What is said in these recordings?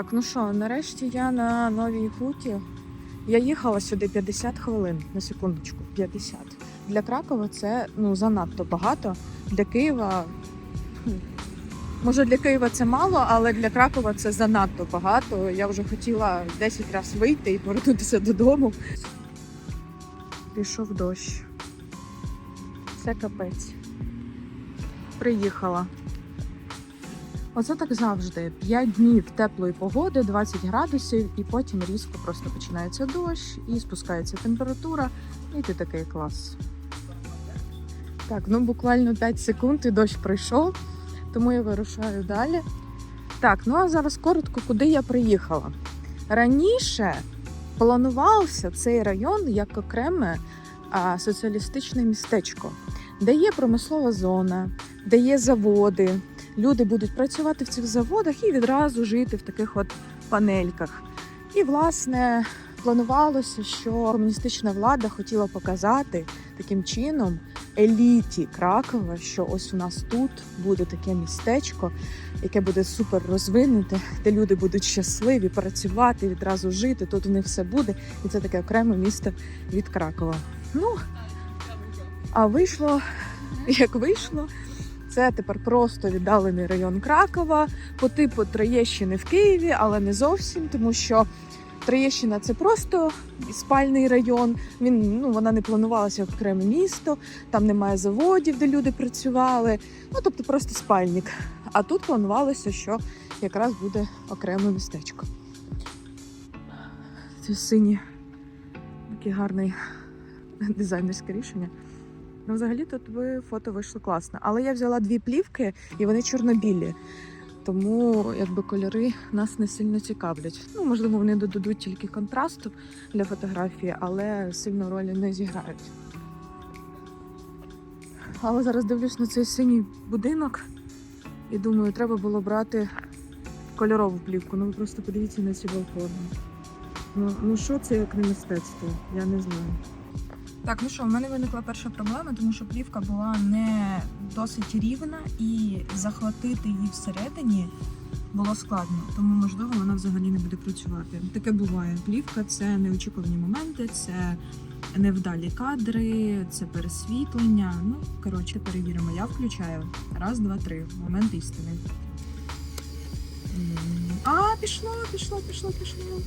Так, ну що, нарешті я на новій хуті. Я їхала сюди 50 хвилин, на секундочку, 50. Для Кракова це ну, занадто багато. Для Києва. Може, для Києва це мало, але для Кракова це занадто багато. Я вже хотіла 10 разів вийти і повернутися додому. Пішов дощ. Це капець. Приїхала. Оце так завжди. 5 днів теплої погоди, 20 градусів, і потім різко просто починається дощ і спускається температура, і ти такий клас. Так, ну буквально 5 секунд і дощ пройшов, тому я вирушаю далі. Так, ну а зараз коротко, куди я приїхала. Раніше планувався цей район як окреме а, соціалістичне містечко, де є промислова зона, де є заводи, люди будуть працювати в цих заводах і відразу жити в таких от панельках. І, власне, планувалося, що комуністична влада хотіла показати таким чином еліті Кракова, що ось у нас тут буде таке містечко, яке буде супер розвинуте, де люди будуть щасливі працювати, відразу жити. Тут у них все буде, і це таке окреме місто від Кракова. Ну а вийшло як вийшло. Це тепер просто віддалений район Кракова по типу Троєщини в Києві, але не зовсім, тому що Троєщина це просто спальний район. Він ну вона не планувалася як окреме місто, там немає заводів, де люди працювали. Ну тобто просто спальник. А тут планувалося, що якраз буде окреме містечко. Це синє, такий гарний дизайнерське рішення. Ну, взагалі тут би фото вийшло класно. Але я взяла дві плівки і вони чорнобілі. Тому якби кольори нас не сильно цікавлять. Ну, можливо, вони додадуть тільки контрасту для фотографії, але сильно ролі не зіграють. Але зараз дивлюсь на цей синій будинок і думаю, треба було брати кольорову плівку. Ну ви просто подивіться на ці балкони. Ну, ну що це як не мистецтво? Я не знаю. Так, ну що, в мене виникла перша проблема, тому що плівка була не досить рівна, і захватити її всередині було складно, тому можливо вона взагалі не буде працювати. Таке буває. Плівка це неочікувані моменти, це невдалі кадри, це пересвітлення. Ну коротше, перевіримо. Я включаю. Раз, два, три. Момент істини. А, пішло, пішло, пішло, пішло.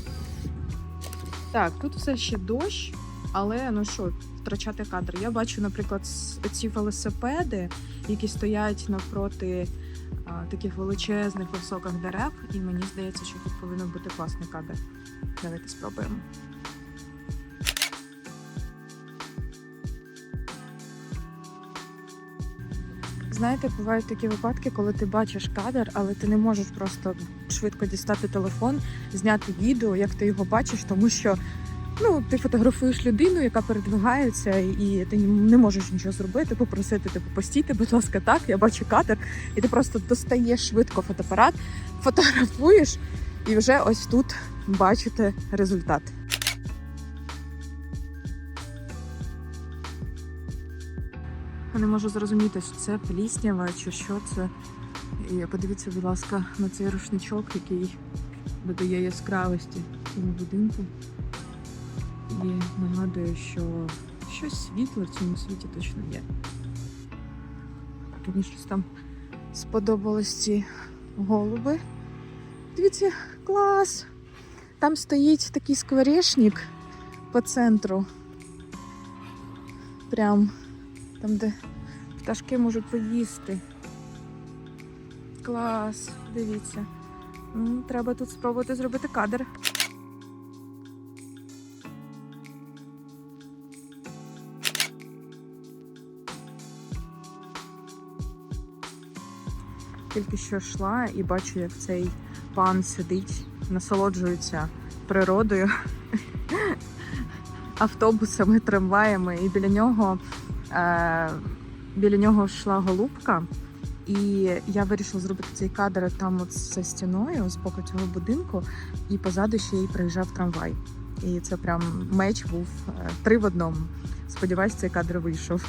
Так, тут все ще дощ. Але ну що, втрачати кадр. Я бачу, наприклад, ці велосипеди, які стоять навпроти а, таких величезних високих дерев, і мені здається, що тут повинен бути класний кадр. Давайте спробуємо. Знаєте, бувають такі випадки, коли ти бачиш кадр, але ти не можеш просто швидко дістати телефон, зняти відео, як ти його бачиш, тому що Ну, ти фотографуєш людину, яка передвигається, і ти не можеш нічого зробити, попросити типу, постійте, будь ласка, так, я бачу кадр, і ти просто достаєш швидко фотоапарат, фотографуєш, і вже ось тут бачите результат. Я не можу зрозуміти, що це пліснява чи що це. І подивіться, будь ласка, на цей рушничок, який додає яскравості цьому будинку. І нагадую, що щось світле в цьому світі точно є. Мені щось там сподобалось ці голуби. Дивіться, клас! Там стоїть такий скворечник по центру. Прям там, де пташки можуть поїсти. Клас, дивіться. Треба тут спробувати зробити кадр. Тільки що йшла і бачу, як цей пан сидить, насолоджується природою, автобусами, трамваями, і біля нього, е, біля нього йшла голубка. І я вирішила зробити цей кадр там от за стіною, з боку цього будинку, і позаду ще й приїжджав трамвай. І це прям меч був е, три в одному. Сподіваюсь, цей кадр вийшов.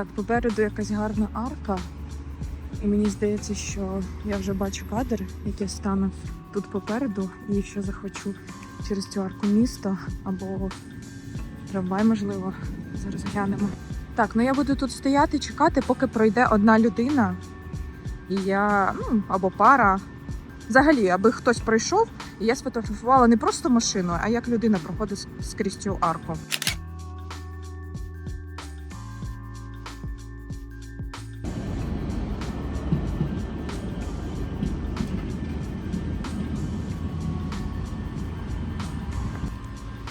Так, попереду якась гарна арка. І мені здається, що я вже бачу кадр, який стану тут попереду, і якщо захочу через цю арку міста або трамвай, можливо, зараз глянемо. Так, ну я буду тут стояти, чекати, поки пройде одна людина, і я ну або пара. Взагалі, аби хтось пройшов, і я сфотографувала не просто машину, а як людина проходить скрізь цю арку.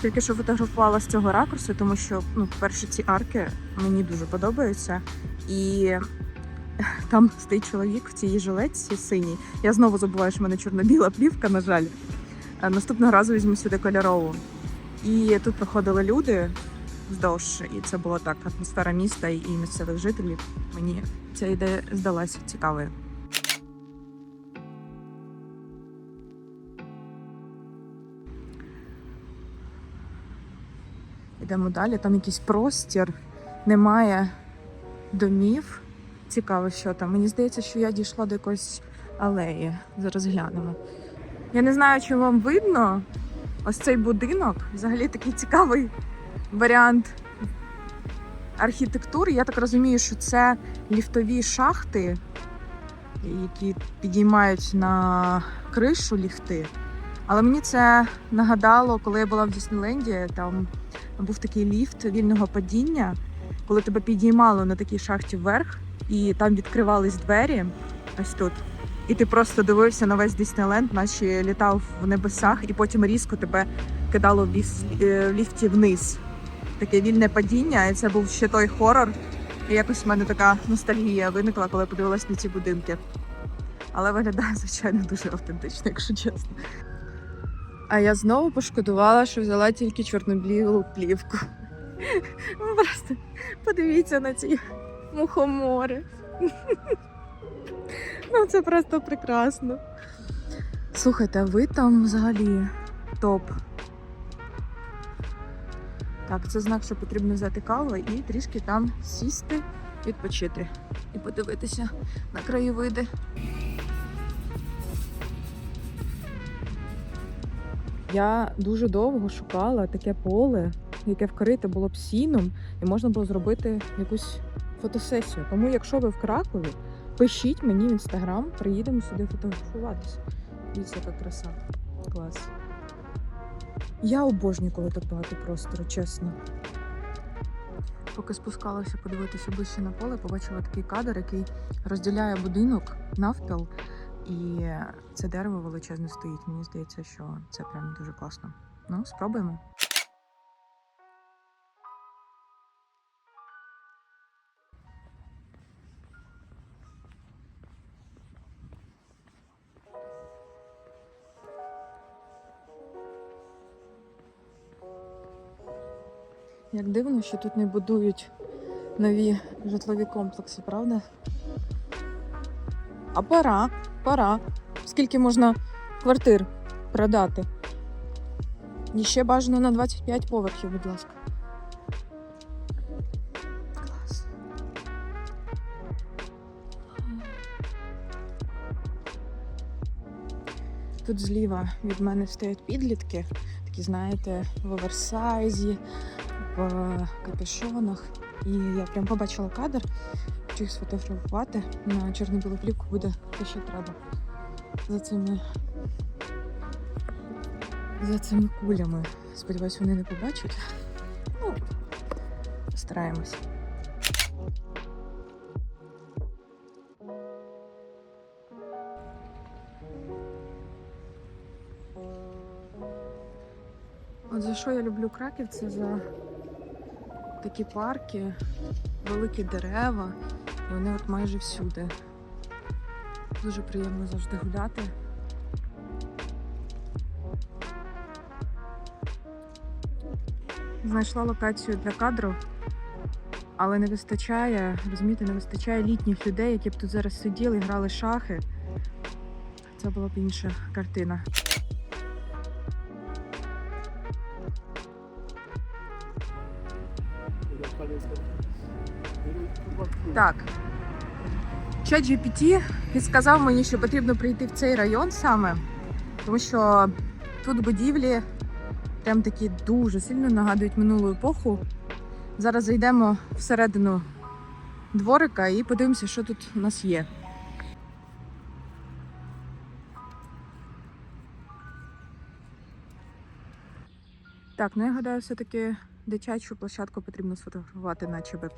Тільки що фотографувала з цього ракурсу, тому що, ну, по-перше, ці арки мені дуже подобаються. І там стоїть чоловік в цій жилетці синій. Я знову забуваю, що в мене чорно-біла плівка, на жаль. Наступного разу візьму сюди кольорову. І тут проходили люди вздовж, і це була так атмосфера міста і місцевих жителів. Мені ця ідея здалася цікавою. Йдемо далі. Там якийсь простір, немає домів. Цікаво, що там. Мені здається, що я дійшла до якоїсь алеї. Зараз глянемо. Я не знаю, чи вам видно ось цей будинок. Взагалі такий цікавий варіант архітектури. Я так розумію, що це ліфтові шахти, які підіймають на кришу ліфти. Але мені це нагадало, коли я була в Діснейленді, там був такий ліфт вільного падіння, коли тебе підіймало на такій шахті вверх, і там відкривались двері ось тут. І ти просто дивився на весь Діснейленд, наче літав в небесах, і потім різко тебе кидало в, е, ліфті вниз. Таке вільне падіння, і це був ще той хорор. І якось в мене така ностальгія виникла, коли подивилась на ці будинки. Але виглядає, звичайно, дуже автентично, якщо чесно. А я знову пошкодувала, що взяла тільки чорно-білу плівку. Ви просто подивіться на ці мухомори. Ну, це просто прекрасно. Слухайте, а ви там взагалі топ. Так, це знак, що потрібно взяти каву і трішки там сісти, відпочити і подивитися на краєвиди. Я дуже довго шукала таке поле, яке вкрите було б сіном, і можна було зробити якусь фотосесію. Тому, якщо ви в Кракові, пишіть мені в інстаграм, приїдемо сюди фотографуватися. Дивіться, яка краса. Клас. Я обожнюю, коли так багато простору, чесно. Поки спускалася подивитися ближче на поле, побачила такий кадр, який розділяє будинок навпіл. І це дерево величезне стоїть. Мені здається, що це прям дуже класно. Ну, спробуємо. Як дивно, що тут не будують нові житлові комплекси, правда? А пора, пора. Скільки можна квартир продати? І ще бажано на 25 поверхів, будь ласка. Клас. Тут зліва від мене стоять підлітки, такі, знаєте, в оверсайзі, в капюшонах. І я прям побачила кадр, хочу їх сфотографувати на чорно-білу плівку буде те, що треба. За цими за цими кулями. Сподіваюсь, вони не побачать. Ну, постараємось. От за що я люблю Краків, це за такі парки, великі дерева, і вони от майже всюди. Дуже приємно завжди гуляти. Знайшла локацію для кадру, але не вистачає, розумієте, не вистачає літніх людей, які б тут зараз сиділи, грали шахи. Це була б інша картина. Так. Чат GPT підсказав мені, що потрібно прийти в цей район саме, тому що тут будівлі прям такі дуже сильно нагадують минулу епоху. Зараз зайдемо всередину дворика і подивимося, що тут у нас є. Так, ну я гадаю, все-таки дитячу площадку потрібно сфотографувати на ЧБ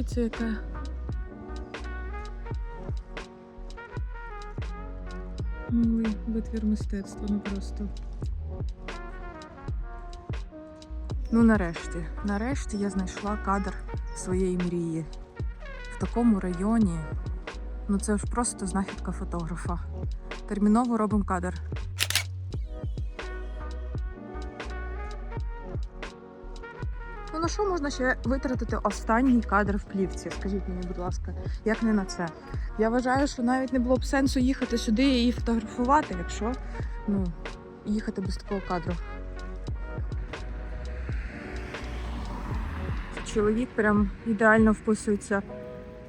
подивіться, яка. Милий витвір мистецтва, не просто. Ну, нарешті, нарешті я знайшла кадр своєї мрії. В такому районі. Ну це ж просто знахідка фотографа. Терміново робимо кадр. Що можна ще витратити останній кадр в плівці? Скажіть мені, будь ласка, як не на це? Я вважаю, що навіть не було б сенсу їхати сюди і фотографувати, якщо ну, їхати без такого кадру. Чоловік прям ідеально вписується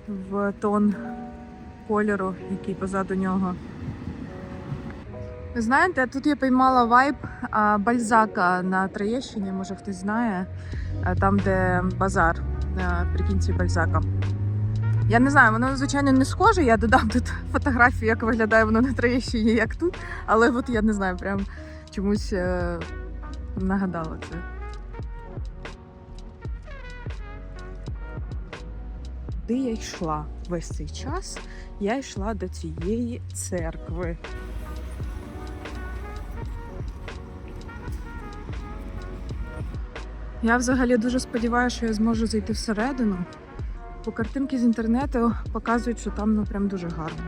в тон кольору, який позаду нього. Ви знаєте, тут я поймала вайб Бальзака на Троєщині, може хтось знає, а, там, де базар наприкінці Бальзака. Я не знаю, воно звичайно не схоже. Я додам тут фотографію, як виглядає воно на Троєщині, як тут. Але от я не знаю, прям чомусь е, нагадала це. Куди я йшла весь цей час? Я йшла до цієї церкви. Я взагалі дуже сподіваюся, що я зможу зайти всередину. Бо картинки з інтернету показують, що там ну прям дуже гарно.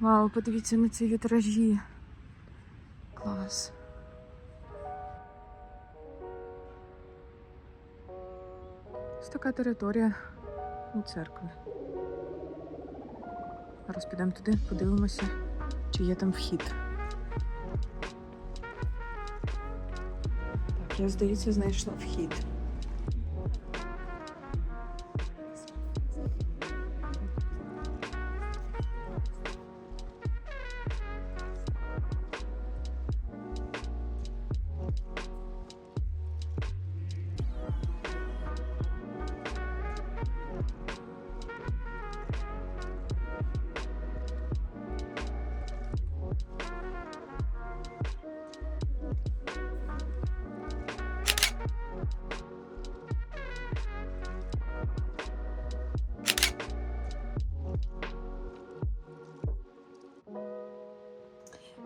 Вау, подивіться на ці вітражі. Клас. Ось така територія у церкви. Зараз підемо туди, подивимося, чи є там вхід. Так, я, здається, знайшла вхід.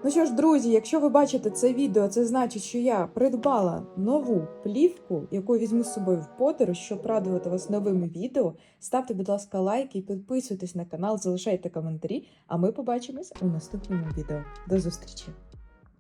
Ну що ж, друзі, якщо ви бачите це відео, це значить, що я придбала нову плівку, яку візьму з собою в подорож, щоб радувати вас новими відео. Ставте, будь ласка, лайки, підписуйтесь на канал, залишайте коментарі, а ми побачимось у наступному відео. До зустрічі!